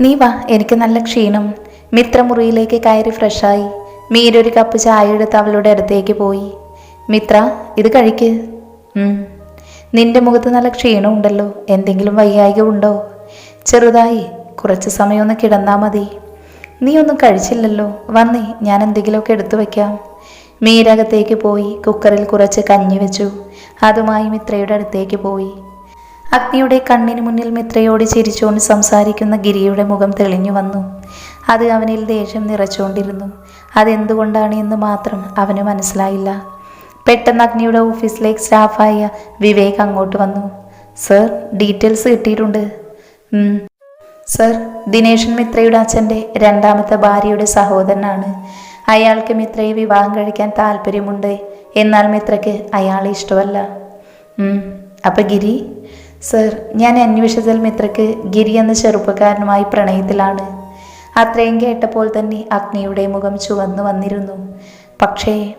നീ വാ എനിക്ക് നല്ല ക്ഷീണം. മിത്രമുറിയിലേക്ക് കയറി ഫ്രഷായി. മീര ഒരു കപ്പ് ചായ എടുത്ത് അവളുടെ അടുത്തേക്ക് പോയി. മിത്ര ഇത് കഴിക്ക്. നിന്റെ മുഖത്ത് നല്ല ക്ഷീണമുണ്ടല്ലോ എന്തെങ്കിലും വയ്യായിക ഉണ്ടോ? ചെറുതായി. കുറച്ച് സമയമൊന്ന് കിടന്നാൽ കിടന്നാ മതി. നീ ഒന്നും കഴിച്ചില്ലല്ലോ. വന്നേ ഞാൻ എന്തെങ്കിലുമൊക്കെ എടുത്തു വയ്ക്കാം മീരകത്തേക്ക് പോയി കുക്കറിൽ കുറച്ച് കഞ്ഞി വെച്ചു. അതുമായി മിത്രയുടെ അടുത്തേക്ക് പോയി. അഗ്നിയുടെ കണ്ണിന് മുന്നിൽ മിത്രയോട് ചിരിച്ചുകൊണ്ട് സംസാരിക്കുന്ന ഗിരിയുടെ മുഖം തെളിഞ്ഞു വന്നു. അത് അവനിൽ ദേഷ്യം നിറച്ചുകൊണ്ടിരുന്നു. അതെന്തുകൊണ്ടാണ് എന്ന് മാത്രം അവന് മനസ്സിലായില്ല. പെട്ടെന്ന് അഗ്നിയുടെ ഓഫീസിലേക്ക് സ്റ്റാഫായ വിവേക് അങ്ങോട്ട് വന്നു. സർ ഡീറ്റെയിൽസ് കിട്ടിയിട്ടുണ്ട്. സർ ദിനേശൻ മിത്രയുടെ അച്ഛന്റെ രണ്ടാമത്തെ ഭാര്യയുടെ സഹോദരനാണ്. അയാൾക്ക് മിത്രയെ വിവാഹം കഴിക്കാൻ താല്പര്യമുണ്ട് എന്നാൽ മിത്രയ്ക്ക് അയാളെ ഇഷ്ടമല്ല. അപ്പം ഗിരി സർ ഞാൻ അന്വേഷിച്ചതിൽ മിത്രയ്ക്ക് ഗിരി എന്ന ചെറുപ്പക്കാരനുമായി പ്രണയത്തിലാണ്. അത്രയും കേട്ടപ്പോൾ തന്നെ അഗ്നിയുടെ മുഖം ചുവന്നു വന്നിരുന്നു. പക്ഷേ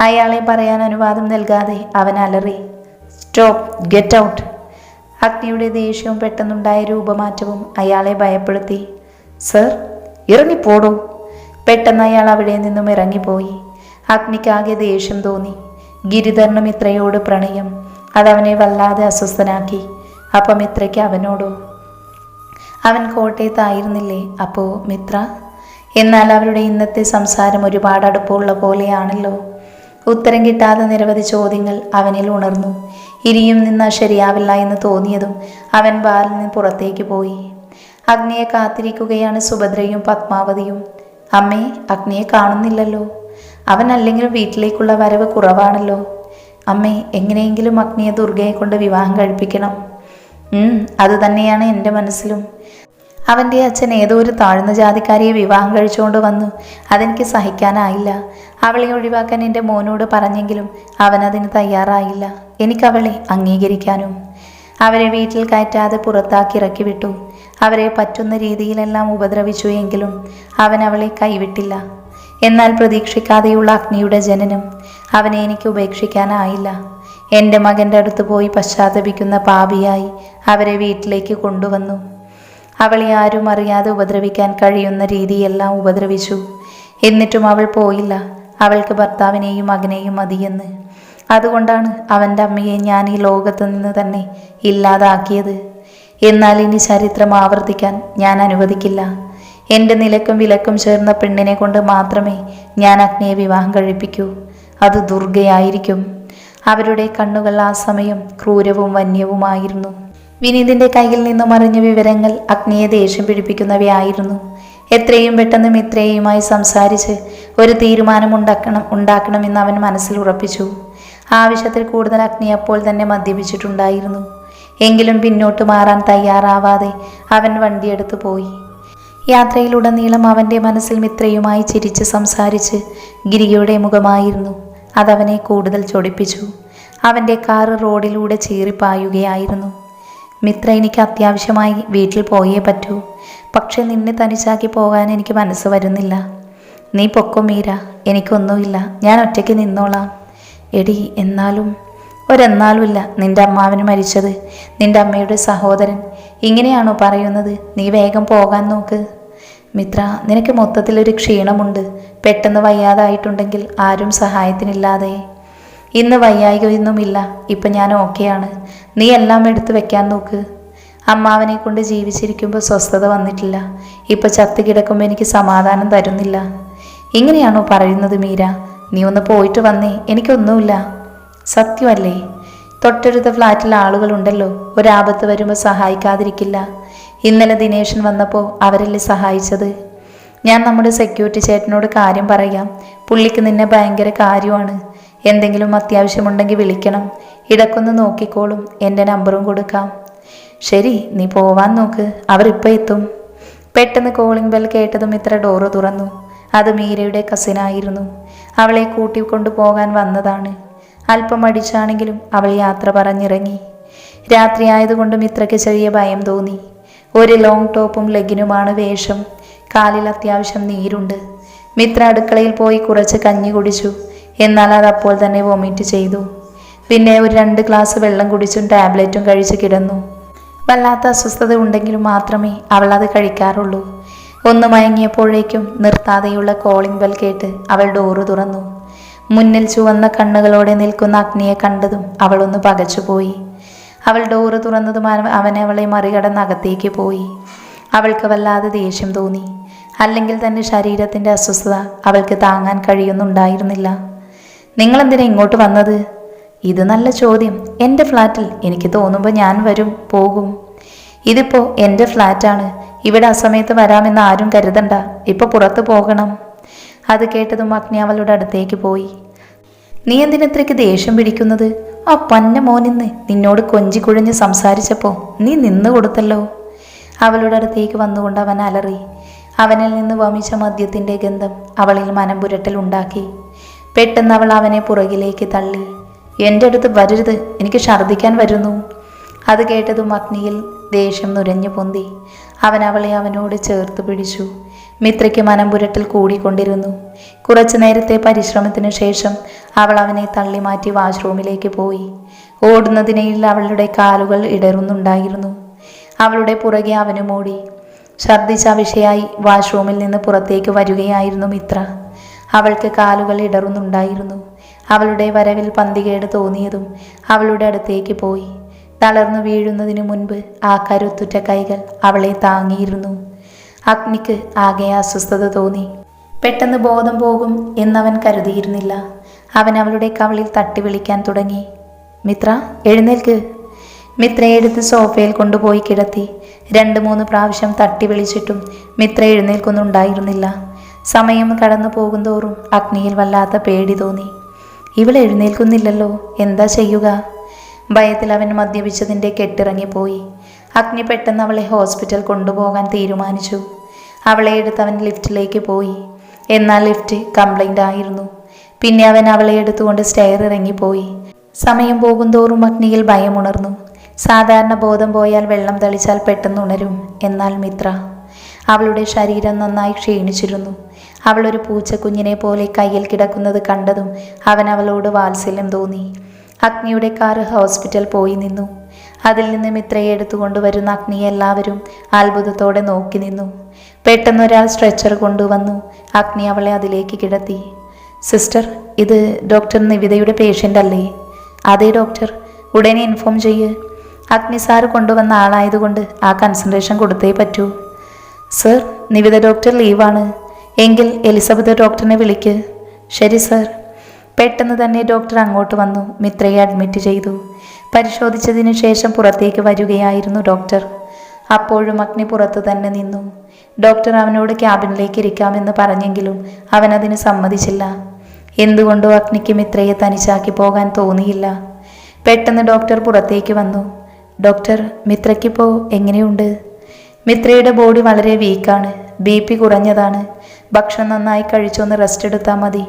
അയാളെ പറയാൻ അനുവാദം നൽകാതെ അവൻ അലറി സ്റ്റോപ്പ് ഗെറ്റ് ഔട്ട്. അഗ്നിയുടെ ദേഷ്യവും പെട്ടെന്നുണ്ടായ രൂപമാറ്റവും അയാളെ ഭയപ്പെടുത്തി സർ ഇറങ്ങിപ്പോടൂ? പെട്ടെന്ന് അയാൾ അവിടെ നിന്നും ഇറങ്ങിപ്പോയി. അഗ്നിക്കാകെ ദേഷ്യം തോന്നി. ഗിരിധരനും ഇത്രയോട് പ്രണയം അതവനെ വല്ലാതെ അസ്വസ്ഥനാക്കി. അപ്പം മിത്രയ്ക്ക് അവനോടോ അവൻ കോട്ടയത്തായിരുന്നില്ലേ അപ്പോ മിത്ര? എന്നാൽ അവരുടെ ഇന്നത്തെ സംസാരം ഒരുപാട് അടുപ്പുള്ള പോലെയാണല്ലോ. ഉത്തരം കിട്ടാതെ നിരവധി ചോദ്യങ്ങൾ അവനിൽ ഉണർന്നു. ഇനിയും നിന്നാൽ ശരിയാവില്ല എന്ന് തോന്നിയതും അവൻ ബാലിൽ നിന്ന് പുറത്തേക്ക് പോയി. അഗ്നിയെ കാത്തിരിക്കുകയാണ് സുഭദ്രയും പത്മാവതിയും. അമ്മേ അഗ്നിയെ കാണുന്നില്ലല്ലോ. അവൻ അല്ലെങ്കിലും വീട്ടിലേക്കുള്ള വരവ് കുറവാണല്ലോ. അമ്മേ എങ്ങനെയെങ്കിലും അഗ്നിയെ ദുർഗയെ കൊണ്ട് വിവാഹം കഴിപ്പിക്കണം. അത് തന്നെയാണ് എന്റെ മനസ്സിലും. അവന്റെ അച്ഛൻ ഏതോ ഒരു താഴ്ന്ന ജാതിക്കാരിയെ വിവാഹം കഴിച്ചുകൊണ്ട് വന്നു. അതെനിക്ക് സഹിക്കാനായില്ല. അവളെ ഒഴിവാക്കാൻ എന്റെ മോനോട് പറഞ്ഞെങ്കിലും അവൻ അതിന് തയ്യാറായില്ല. എനിക്കവളെ അംഗീകരിക്കാനും അവരെ വീട്ടിൽ കയറ്റാതെ പുറത്താക്കി ഇറക്കി വിട്ടു. അവരെ പറ്റുന്ന രീതിയിലെല്ലാം ഉപദ്രവിച്ചു എങ്കിലും അവൻ അവളെ കൈവിട്ടില്ല. എന്നാൽ പ്രതീക്ഷിക്കാതെയുള്ള അഗ്നിയുടെ ജനനം അവനെ എനിക്ക് ഉപേക്ഷിക്കാനായില്ല. എന്റെ മകന്റെ അടുത്ത് പോയി പശ്ചാത്തപിക്കുന്ന പാപിയായി അവരെ വീട്ടിലേക്ക് കൊണ്ടുവന്നു. അവളെ ആരും അറിയാതെ ഉപദ്രവിക്കാൻ കഴിയുന്ന രീതിയെല്ലാം ഉപദ്രവിച്ചു. എന്നിട്ടും അവൾ പോയില്ല. അവൾക്ക് ഭർത്താവിനെയും മകനെയും മതിയെന്ന്. അതുകൊണ്ടാണ് അവന്റെ അമ്മയെ ഞാൻ ഈ ലോകത്ത് നിന്ന് തന്നെ ഇല്ലാതാക്കിയത്. എന്നാൽ ഇനി ചരിത്രം ആവർത്തിക്കാൻ ഞാൻ അനുവദിക്കില്ല. എന്റെ നിലക്കും വിലക്കും ചേർന്ന പെണ്ണിനെ കൊണ്ട് മാത്രമേ ഞാൻ അഗ്നിയെ വിവാഹം കഴിപ്പിക്കൂ. അത് ദുർഗയായിരിക്കും. അവരുടെ കണ്ണുകൾ ആ സമയം ക്രൂരവും വന്യവുമായിരുന്നു. വിനീതിന്റെ കയ്യിൽ നിന്നും അറിഞ്ഞ വിവരങ്ങൾ അഗ്നിയെ ദേഷ്യം പിടിപ്പിക്കുന്നവയായിരുന്നു. എത്രയും പെട്ടെന്ന് മിത്രയുമായി സംസാരിച്ച് ഒരു തീരുമാനം ഉണ്ടാക്കണം ഉണ്ടാക്കണമെന്ന് അവൻ മനസ്സിൽ ഉറപ്പിച്ചു. ആവശ്യത്തിൽ കൂടുതൽ അഗ്നി അപ്പോൾ തന്നെ മദ്യപിച്ചിട്ടുണ്ടായിരുന്നു. എങ്കിലും പിന്നോട്ട് മാറാൻ തയ്യാറാവാതെ അവൻ വണ്ടിയെടുത്ത് പോയി. യാത്രയിലുടനീളം അവന്റെ മനസ്സിൽ മിത്രയുമായി ചിരിച്ച് സംസാരിച്ച് ഗിരിയുടെ മുഖമായിരുന്നു. അതവനെ കൂടുതൽ ചൊടിപ്പിച്ചു. അവന്റെ കാറ് റോഡിലൂടെ ചീറിപ്പായുകയായിരുന്നു മിത്ര എനിക്ക് അത്യാവശ്യമായി വീട്ടിൽ പോയേ പറ്റൂ. പക്ഷെ നിന്നെ തനിച്ചാക്കി പോകാൻ എനിക്ക് മനസ്സ് വരുന്നില്ല. നീ പൊക്കോ മീര. എനിക്കൊന്നുമില്ല. ഞാൻ ഒറ്റയ്ക്ക് നിന്നോളാം. എടി എന്നാലും? ഒരെന്നാലുമില്ല. നിന്റെ അമ്മാവന് മരിച്ചത്. നിന്റെ അമ്മയുടെ സഹോദരൻ. ഇങ്ങനെയാണോ പറയുന്നത്? നീ വേഗം പോകാൻ നോക്ക്. മിത്ര നിനക്ക് മൊത്തത്തിലൊരു ക്ഷീണമുണ്ട്. പെട്ടെന്ന് വയ്യാതായിട്ടുണ്ടെങ്കിൽ ആരും സഹായത്തിനില്ലാതെ. ഇന്ന് വയ്യായികയൊന്നുമില്ല. ഇപ്പം ഞാൻ ഓക്കെയാണ്. നീ എല്ലാം എടുത്തു വെക്കാൻ നോക്ക്. അമ്മാവനെ കൊണ്ട് ജീവിച്ചിരിക്കുമ്പോൾ സ്വസ്ഥത വന്നിട്ടില്ല. ഇപ്പൊ ചത്തു കിടക്കുമ്പോൾ എനിക്ക് സമാധാനം തരുന്നില്ല. ഇങ്ങനെയാണോ പറയുന്നത് മീര? നീ ഒന്ന് പോയിട്ട് വന്നേ. എനിക്കൊന്നുമില്ല. സത്യമല്ലേ? തൊട്ടടുത്ത ഫ്ലാറ്റിൽ ആളുകളുണ്ടല്ലോ. ഒരാപത്ത് വരുമ്പോൾ സഹായിക്കാതിരിക്കില്ല. ഇന്നലെ ദിനേശൻ വന്നപ്പോൾ അവരല്ലേ സഹായിച്ചത്. ഞാൻ നമ്മുടെ സെക്യൂരിറ്റി ചേട്ടനോട് കാര്യം പറയാം. പുള്ളിക്ക് നിന്നെ ഭയങ്കര കാര്യമാണ്. എന്തെങ്കിലും അത്യാവശ്യമുണ്ടെങ്കിൽ വിളിക്കണം. ഇടക്കൊന്ന് നോക്കിക്കോളും. എന്റെ നമ്പറും കൊടുക്കാം. ശരി നീ പോവാൻ നോക്ക്. അവരിപ്പോൾ എത്തും. പെട്ടെന്ന് കോളിംഗ് ബെൽ കേട്ടതും ഇത്ര ഡോറ് തുറന്നു. അത് മീരയുടെ കസിനായിരുന്നു അവളെ കൂട്ടിക്കൊണ്ടു പോകാൻ വന്നതാണ്. അല്പം അടിച്ചാണെങ്കിലും അവൾ യാത്ര പറഞ്ഞിറങ്ങി. രാത്രിയായതുകൊണ്ടും ഇത്രയ്ക്ക് ചെറിയ ഭയം തോന്നി. ഒരു ലോങ് ടോപ്പും ലെഗിനുമാണ് വേഷം. കാലിൽ അത്യാവശ്യം നീരുണ്ട്. മിത്ര അടുക്കളയിൽ പോയി കുറച്ച് കഞ്ഞി കുടിച്ചു. എന്നാൽ അത് അപ്പോൾ തന്നെ വോമിറ്റ് ചെയ്തു. പിന്നെ ഒരു രണ്ട് ഗ്ലാസ് വെള്ളം കുടിച്ചും ടാബ്ലറ്റും കഴിച്ച് കിടന്നു. വല്ലാത്ത അസ്വസ്ഥത ഉണ്ടെങ്കിലും മാത്രമേ അവൾ അത് കഴിക്കാറുള്ളൂ. ഒന്ന് മയങ്ങിയപ്പോഴേക്കും നിർത്താതെയുള്ള കോളിംഗ് ബെൽ കേട്ട് അവൾ ഡോറ് തുറന്നു. മുന്നിൽ ചുവന്ന കണ്ണുകളോടെ നിൽക്കുന്ന അഗ്നിയെ കണ്ടതും അവളൊന്ന് പകച്ചുപോയി. അവൾ ഡോറ് തുറന്നതും അവ- അവൻ അവളെ മറികടന്ന് അകത്തേക്ക് പോയി. അവൾക്ക് വല്ലാതെ ദേഷ്യം തോന്നി. അല്ലെങ്കിൽ തന്റെ ശരീരത്തിന്റെ അസ്വസ്ഥത അവൾക്ക് താങ്ങാൻ കഴിയുന്നുണ്ടായിരുന്നില്ല. നിങ്ങളെന്തിനാ ഇങ്ങോട്ട് വന്നത്? ഇത് നല്ല ചോദ്യം. എന്റെ ഫ്ലാറ്റിൽ എനിക്ക് തോന്നുമ്പോൾ ഞാൻ വരും പോകും. ഇതിപ്പോൾ എന്റെ ഫ്ലാറ്റാണ്. ഇവിടെ അസമയത്ത് വരാമെന്ന് ആരും കരുതണ്ട. ഇപ്പൊ പുറത്തു പോകണം. അത് കേട്ടതും അഗ്നി അവളുടെ അടുത്തേക്ക് പോയി. നീ എന്തിനത്രയ്ക്ക് ദേഷ്യം പിടിക്കുന്നത്? ആ പന്ന മോനിന്ന് നിന്നോട് കൊഞ്ചി കുഴഞ്ഞ് സംസാരിച്ചപ്പോൾ നീ നിന്ന് കൊടുത്തല്ലോ. അവളുടെ അടുത്തേക്ക് വന്നുകൊണ്ട് അവൻ അലറി. അവനിൽ നിന്ന് വമിച്ച മദ്യത്തിന്റെ ഗന്ധം അവളിൽ മനം പുരട്ടൽ ഉണ്ടാക്കി. പെട്ടെന്ന് അവൾ അവനെ പുറകിലേക്ക് തള്ളി. എന്റെ അടുത്ത് വരരുത്. എനിക്ക് ഛർദ്ദിക്കാൻ വരുന്നു. അത് കേട്ടതും അഗ്നിയിൽ ദേഷ്യം നുരഞ്ഞു പൊന്തി. അവൻ അവളെ അവനോട് ചേർത്ത് പിടിച്ചു. മിത്രയ്ക്ക് മനം പുരട്ടൽ കൂടിക്കൊണ്ടിരുന്നു. കുറച്ചു നേരത്തെ പരിശ്രമത്തിനു ശേഷം അവൾ അവനെ തള്ളി മാറ്റി വാഷ്റൂമിലേക്ക് പോയി. ഓടുന്നതിനിടയിൽ അവളുടെ കാലുകൾ ഇടറുന്നുണ്ടായിരുന്നു അവളുടെ പുറകെ അവനും ഓടി ഛർദ്ദിച്ച വിഷയായി വാഷ്റൂമിൽ നിന്ന് പുറത്തേക്ക് വരികയായിരുന്നു മിത്ര. അവൾക്ക് കാലുകൾ ഇടറുന്നുണ്ടായിരുന്നു അവളുടെ വരവിൽ പന്തികേട് തോന്നിയതും അവളുടെ അടുത്തേക്ക് പോയി. തളർന്നു വീഴുന്നതിനു മുൻപ് ആ കരുത്തുറ്റ കൈകൾ അവളെ താങ്ങിയിരുന്നു. അഗ്നിക്ക് ആകെ അസ്വസ്ഥത തോന്നി. പെട്ടെന്ന് ബോധം പോകും എന്നവൻ കരുതിയിരുന്നില്ല. അവൻ അവളുടെ കവളിൽ തട്ടി വിളിക്കാൻ തുടങ്ങി. മിത്ര എഴുന്നേൽക്ക്. മിത്രയെ എടുത്ത് സോഫയിൽ കൊണ്ടുപോയി കിടത്തി. രണ്ട് മൂന്ന് പ്രാവശ്യം തട്ടി വിളിച്ചിട്ടും മിത്ര എഴുന്നേൽക്കൊന്നുണ്ടായിരുന്നില്ല. സമയം കടന്നു പോകുന്തോറും അഗ്നിയിൽ വല്ലാത്ത പേടി തോന്നി. ഇവൾ എഴുന്നേൽക്കുന്നില്ലല്ലോ. എന്താ ചെയ്യുക? ഭയത്തിൽ അവൻ മദ്യപിച്ചതിന്റെ കെട്ടിറങ്ങിപ്പോയി. അഗ്നി പെട്ടെന്ന് അവളെ ഹോസ്പിറ്റൽ കൊണ്ടുപോകാൻ തീരുമാനിച്ചു. അവളെ എടുത്ത് അവൻ ലിഫ്റ്റിലേക്ക് പോയി. എന്നാൽ ലിഫ്റ്റ് കംപ്ലൈന്റ് ആയിരുന്നു. പിന്നെ അവൻ അവളെ എടുത്തുകൊണ്ട് സ്റ്റെയർ ഇറങ്ങിപ്പോയി. സമയം പോകുന്തോറും അഗ്നിയിൽ ഭയമുണർന്നു. സാധാരണ ബോധം പോയാൽ വെള്ളം തളിച്ചാൽ പെട്ടെന്ന് ഉണരും എന്നാൽ മിത്ര അവളുടെ ശരീരം നന്നായി ക്ഷീണിച്ചിരുന്നു. അവളൊരു പൂച്ചക്കുഞ്ഞിനെ പോലെ കയ്യിൽ കിടക്കുന്നത് കണ്ടതും അവൻ അവളോട് വാത്സല്യം തോന്നി. അഗ്നിയുടെ കാറ് ഹോസ്പിറ്റൽ പോയി നിന്നു. അതിൽ നിന്ന് മിത്രയെ എടുത്തുകൊണ്ടുവരുന്ന അഗ്നിയെ എല്ലാവരും അത്ഭുതത്തോടെ നോക്കി നിന്നു. പെട്ടെന്ന് ഒരാൾ സ്ട്രെച്ചർ കൊണ്ടുവന്നു. അഗ്നി അവളെ അതിലേക്ക് കിടത്തി. സിസ്റ്റർ ഇത് ഡോക്ടർ നിവിതയുടെ പേഷ്യന്റ് അല്ലേ? അതെ ഡോക്ടർ. ഉടനെ ഇൻഫോം ചെയ്യ്. അഗ്നി സാർ കൊണ്ടുവന്ന ആളായതുകൊണ്ട് ആ കൺസൺട്രേഷൻ കൊടുത്തേ പറ്റൂ. സർ നിവിത ഡോക്ടർ ലീവാണ് എങ്കിൽ എലിസബത്ത് ഡോക്ടറിനെ വിളിക്ക്. ശരി സർ. പെട്ടെന്ന് തന്നെ ഡോക്ടർ അങ്ങോട്ട് വന്നു. മിത്രയെ അഡ്മിറ്റ് ചെയ്തു. പരിശോധിച്ചതിന് ശേഷം പുറത്തേക്ക് വരികയായിരുന്നു ഡോക്ടർ അപ്പോഴും അഗ്നി പുറത്തു തന്നെ നിന്നു. ഡോക്ടർ അവനോട് ക്യാബിനിലേക്ക് ഇരിക്കാമെന്ന് പറഞ്ഞെങ്കിലും അവൻ അതിന് സമ്മതിച്ചില്ല. എന്തുകൊണ്ടോ അഗ്നിക്ക് മിത്രയെ തനിച്ചാക്കി പോകാൻ തോന്നിയില്ല. പെട്ടെന്ന് ഡോക്ടർ പുറത്തേക്ക് വന്നു. ഡോക്ടർ മിത്രയ്ക്കിപ്പോൾ എങ്ങനെയുണ്ട്? മിത്രയുടെ ബോഡി വളരെ വീക്കാണ് ബി പി കുറഞ്ഞതാണ്. ഭക്ഷണം നന്നായി കഴിച്ചൊന്ന് റെസ്റ്റ് എടുത്താൽ മതി.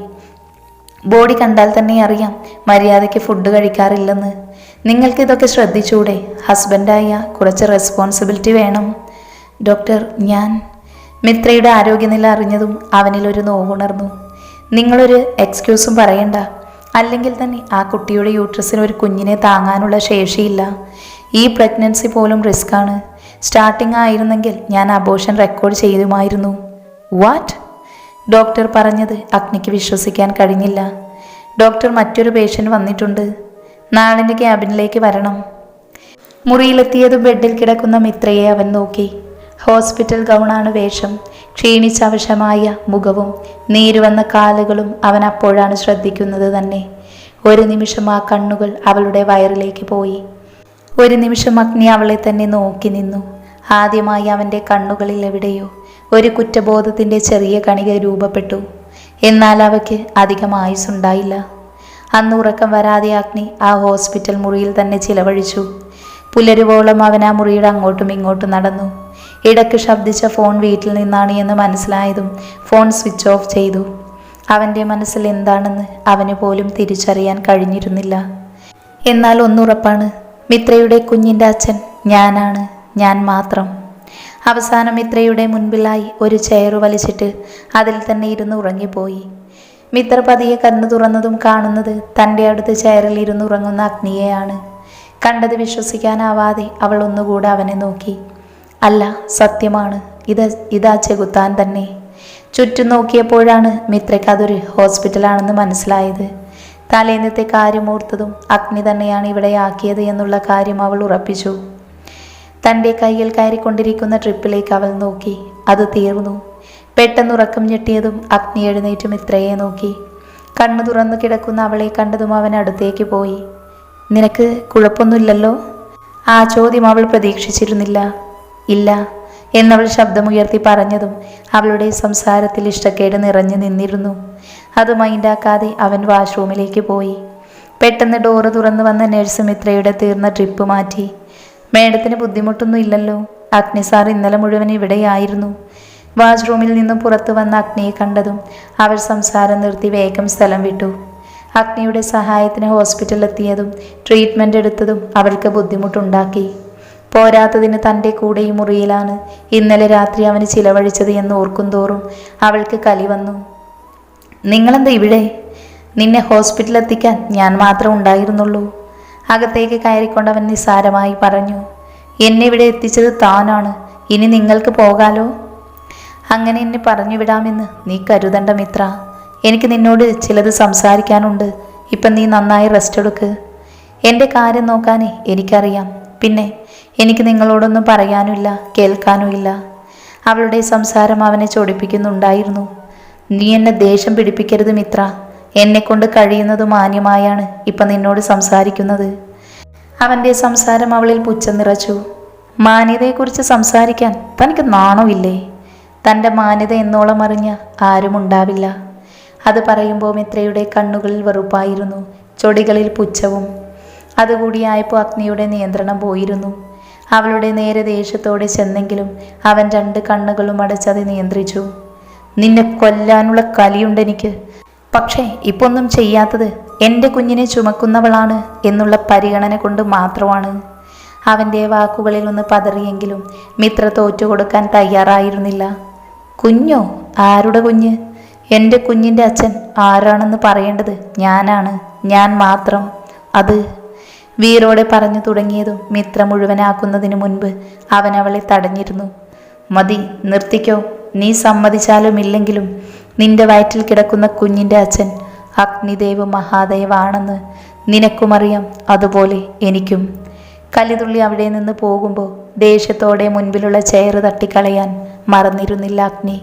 ബോഡി കണ്ടാൽ തന്നെ അറിയാം മര്യാദയ്ക്ക് ഫുഡ് കഴിക്കാറില്ലെന്ന്. നിങ്ങൾക്ക് ഇതൊക്കെ ശ്രദ്ധിച്ചൂടെ? ഹസ്ബൻഡായ കുറച്ച് റെസ്പോൺസിബിലിറ്റി വേണം. ഡോക്ടർ ഞാൻ. മിത്രയുടെ ആരോഗ്യനില അറിഞ്ഞതും അവനിലൊരു നോവുണർന്നു. നിങ്ങളൊരു എക്സ്ക്യൂസും പറയണ്ട. അല്ലെങ്കിൽ തന്നെ ആ കുട്ടിയുടെ യൂട്രസിന് ഒരു കുഞ്ഞിനെ താങ്ങാനുള്ള ശേഷിയില്ല. ഈ പ്രഗ്നൻസി പോലും റിസ്ക് ആണ്. സ്റ്റാർട്ടിംഗ് ആയിരുന്നെങ്കിൽ ഞാൻ അബോഷൻ റെക്കോർഡ് ചെയ്യുമായിരുന്നു വാട്ട് ഡോക്ടർ പറഞ്ഞത് അഗ്നിക്ക് വിശ്വസിക്കാൻ കഴിഞ്ഞില്ല. ഡോക്ടർ മറ്റൊരു പേഷ്യന്റ് വന്നിട്ടുണ്ട്. നാളിന്റെ ക്യാബിനിലേക്ക് വരണം. മുറിയിലെത്തിയത് ബെഡിൽ കിടക്കുന്ന മിത്രയെ അവൻ നോക്കി. ഹോസ്പിറ്റൽ ഗൗണാണ് വേഷം. ക്ഷീണിച്ചവശമായ മുഖവും നീരുവന്ന കാലുകളും അവൻ അപ്പോഴാണ് ശ്രദ്ധിക്കുന്നത് തന്നെ. ഒരു നിമിഷം ആ കണ്ണുകൾ അവളുടെ വയറിലേക്ക് പോയി. ഒരു നിമിഷം അഗ്നി അവളെ തന്നെ നോക്കി നിന്നു. ആദ്യമായി അവന്റെ കണ്ണുകളിൽ എവിടെയോ ഒരു കുറ്റബോധത്തിന്റെ ചെറിയ കണിക രൂപപ്പെട്ടു. എന്നാൽ അവയ്ക്ക് അധികം ആയുസ്സുണ്ടായില്ല. അന്ന് ഉറക്കം വരാതെ അഗ്നി ആ ഹോസ്പിറ്റൽ മുറിയിൽ തന്നെ ചിലവഴിച്ചു. പുലരുവോളം അവൻ ആ മുറിയുടെ അങ്ങോട്ടും ഇങ്ങോട്ടും നടന്നു. ഇടയ്ക്ക് ശബ്ദിച്ച ഫോൺ വീട്ടിൽ നിന്നാണ് എന്ന് മനസ്സിലായതും ഫോൺ സ്വിച്ച് ഓഫ് ചെയ്തു. അവന്റെ മനസ്സിൽ എന്താണെന്ന് അവന് പോലും തിരിച്ചറിയാൻ കഴിഞ്ഞിരുന്നില്ല. എന്നാൽ ഒന്നുറപ്പാണ് മിത്രയുടെ കുഞ്ഞിന്റെ അച്ഛൻ ഞാനാണ്. ഞാൻ മാത്രം. അവസാനം മിത്രയുടെ മുൻപിലായി ഒരു ചെയർ വലിച്ചിട്ട് അതിൽ തന്നെ ഇരുന്ന് ഉറങ്ങിപ്പോയി. മിത്ര പതിയെ കണ്ണു തുറന്നതും കാണുന്നത് തന്റെ അടുത്ത് ചെയറിൽ ഇരുന്ന് ഉറങ്ങുന്ന അഗ്നിയെയാണ്. കണ്ടത് വിശ്വസിക്കാനാവാതെ അവൾ ഒന്നുകൂടെ അവനെ നോക്കി. അല്ല സത്യമാണ്. ഇത് ഇതാ ചെകുത്താൻ തന്നെ. ചുറ്റും നോക്കിയപ്പോഴാണ് മിത്രയ്ക്ക് അതൊരു ഹോസ്പിറ്റലാണെന്ന് മനസ്സിലായത്. തലേന്നത്തെ കാര്യം ഓർത്തതും അഗ്നി തന്നെയാണ് ഇവിടെ ആക്കിയത് എന്നുള്ള കാര്യം അവൾ ഉറപ്പിച്ചു. തന്റെ കയ്യിൽ കയറിക്കൊണ്ടിരിക്കുന്ന ട്രിപ്പിലേക്ക് അവൾ നോക്കി. അത് തീർന്നു. പെട്ടെന്ന് ഉറക്കം ഞെട്ടിയതും അഗ്നി എഴുന്നേറ്റും ഇത്രയെ നോക്കി. കണ്ണു തുറന്നു കിടക്കുന്ന അവളെ കണ്ടതും അവൻ അടുത്തേക്ക് പോയി. നിനക്ക് കുഴപ്പമൊന്നുമില്ലല്ലോ? ആ ചോദ്യം അവൾ പ്രതീക്ഷിച്ചിരുന്നില്ല. ഇല്ല എന്നവൾ ശബ്ദമുയർത്തി പറഞ്ഞതും അവളുടെ സംസാരത്തിൽ ഇഷ്ടക്കേട് നിറഞ്ഞു നിന്നിരുന്നു. അത് മൈൻഡാക്കാതെ അവൻ വാഷ്റൂമിലേക്ക് പോയി. പെട്ടെന്ന് ഡോറ് തുറന്നു വന്ന നഴ്സ് മിത്രയുടെ തീർന്ന ട്രിപ്പ് മാറ്റി. മേഡത്തിന് ബുദ്ധിമുട്ടൊന്നും ഇല്ലല്ലോ അഗ്നി സാർ ഇന്നലെ മുഴുവൻ ഇവിടെയായിരുന്നു. വാഷ്റൂമിൽ നിന്നും പുറത്തു വന്ന അഗ്നിയെ കണ്ടതും അവർ സംസാരം നിർത്തി വേഗം സ്ഥലം വിട്ടു. അഗ്നിയുടെ സഹായത്തിന് ഹോസ്പിറ്റലിലെത്തിയതും ട്രീറ്റ്മെന്റ് എടുത്തതും അവൾക്ക് ബുദ്ധിമുട്ടുണ്ടാക്കി. പോരാത്തതിന് തന്റെ കൂടെ ഈ മുറിയിലാണ് ഇന്നലെ രാത്രി അവന് ചിലവഴിച്ചത് എന്ന് ഓർക്കും തോറും അവൾക്ക് കലി വന്നു. നിങ്ങളെന്താ ഇവിടെ? നിന്നെ ഹോസ്പിറ്റലെത്തിക്കാൻ ഞാൻ മാത്രം ഉണ്ടായിരുന്നുള്ളൂ. അകത്തേക്ക് കയറിക്കൊണ്ടവൻ നിസ്സാരമായി പറഞ്ഞു എന്നെ ഇവിടെ എത്തിച്ചത് താനാണ്. ഇനി നിങ്ങൾക്ക് പോകാലോ? അങ്ങനെ എന്നെ പറഞ്ഞു വിടാമെന്ന് നീ കരുതണ്ട മിത്ര. എനിക്ക് നിന്നോട് ചിലത് സംസാരിക്കാനുണ്ട്. ഇപ്പം നീ നന്നായി റെസ്റ്റ് എടുക്ക്. എന്റെ കാര്യം നോക്കാനേ എനിക്കറിയാം. പിന്നെ എനിക്ക് നിങ്ങളോടൊന്നും പറയാനുമില്ല കേൾക്കാനുമില്ല. അവളുടെ സംസാരം അവനെ ചൊടിപ്പിക്കുന്നുണ്ടായിരുന്നു. നീ എന്നെ ദേഷ്യം പിടിപ്പിക്കരുത് മിത്ര. എന്നെക്കൊണ്ട് കഴിയുന്നത് മാന്യമായാണ് ഇപ്പം നിന്നോട് സംസാരിക്കുന്നത്. അവന്റെ സംസാരം അവളിൽ പുച്ഛം നിറച്ചു. മാന്യതയെക്കുറിച്ച് സംസാരിക്കാൻ തനിക്ക് നാണമില്ലേ? തന്റെ മാന്യത എന്നോളം അറിഞ്ഞ ആരുമുണ്ടാവില്ല അത് പറയുമ്പോൾ മിത്രയുടെ കണ്ണുകളിൽ വെറുപ്പായിരുന്നു ചൊടികളിൽ പുച്ഛവും. അതുകൂടിയായപ്പോൾ അഗ്നിയുടെ നിയന്ത്രണം പോയിരുന്നു. അവളുടെ നേരെ ദേഷ്യത്തോടെ ചെന്നെങ്കിലും അവൻ രണ്ട് കണ്ണുകളും അടച്ചത് നിയന്ത്രിച്ചു. നിന്നെ കൊല്ലാനുള്ള കലിയുണ്ടെനിക്ക്. പക്ഷേ ഇപ്പൊന്നും ചെയ്യാത്തത് എന്റെ കുഞ്ഞിനെ ചുമക്കുന്നവളാണ് എന്നുള്ള പരിഗണന കൊണ്ട് മാത്രമാണ്. അവന്റെ വാക്കുകളിൽ ഒന്ന് പതറിയെങ്കിലും മിത്ര തോറ്റുകൊടുക്കാൻ തയ്യാറായിരുന്നില്ല. കുഞ്ഞോ? ആരുടെ കുഞ്ഞ്? എന്റെ കുഞ്ഞിന്റെ അച്ഛൻ ആരാണെന്ന് പറയേണ്ടത് ഞാനാണ്. ഞാൻ മാത്രം. അത് വീരോടെ പറഞ്ഞു തുടങ്ങിയതും മിത്ര മുഴുവനാക്കുന്നതിന് മുൻപ് അവൻ അവളെ തടഞ്ഞിരുന്നു. മതി നിർത്തിക്കോ. നീ സമ്മതിച്ചാലും ഇല്ലെങ്കിലും നിന്റെ വയറ്റിൽ കിടക്കുന്ന കുഞ്ഞിന്റെ അച്ഛൻ അഗ്നിദേവ് മഹാദേവാണെന്ന് നിനക്കുമറിയാം. അതുപോലെ എനിക്കും. കലിതുള്ളി അവിടെ നിന്ന് പോകുമ്പോൾ ദേഷ്യത്തോടെ മുൻപിലുള്ള ചെയറ് തട്ടിക്കളയാൻ മറന്നിരുന്നില്ല അഗ്നി.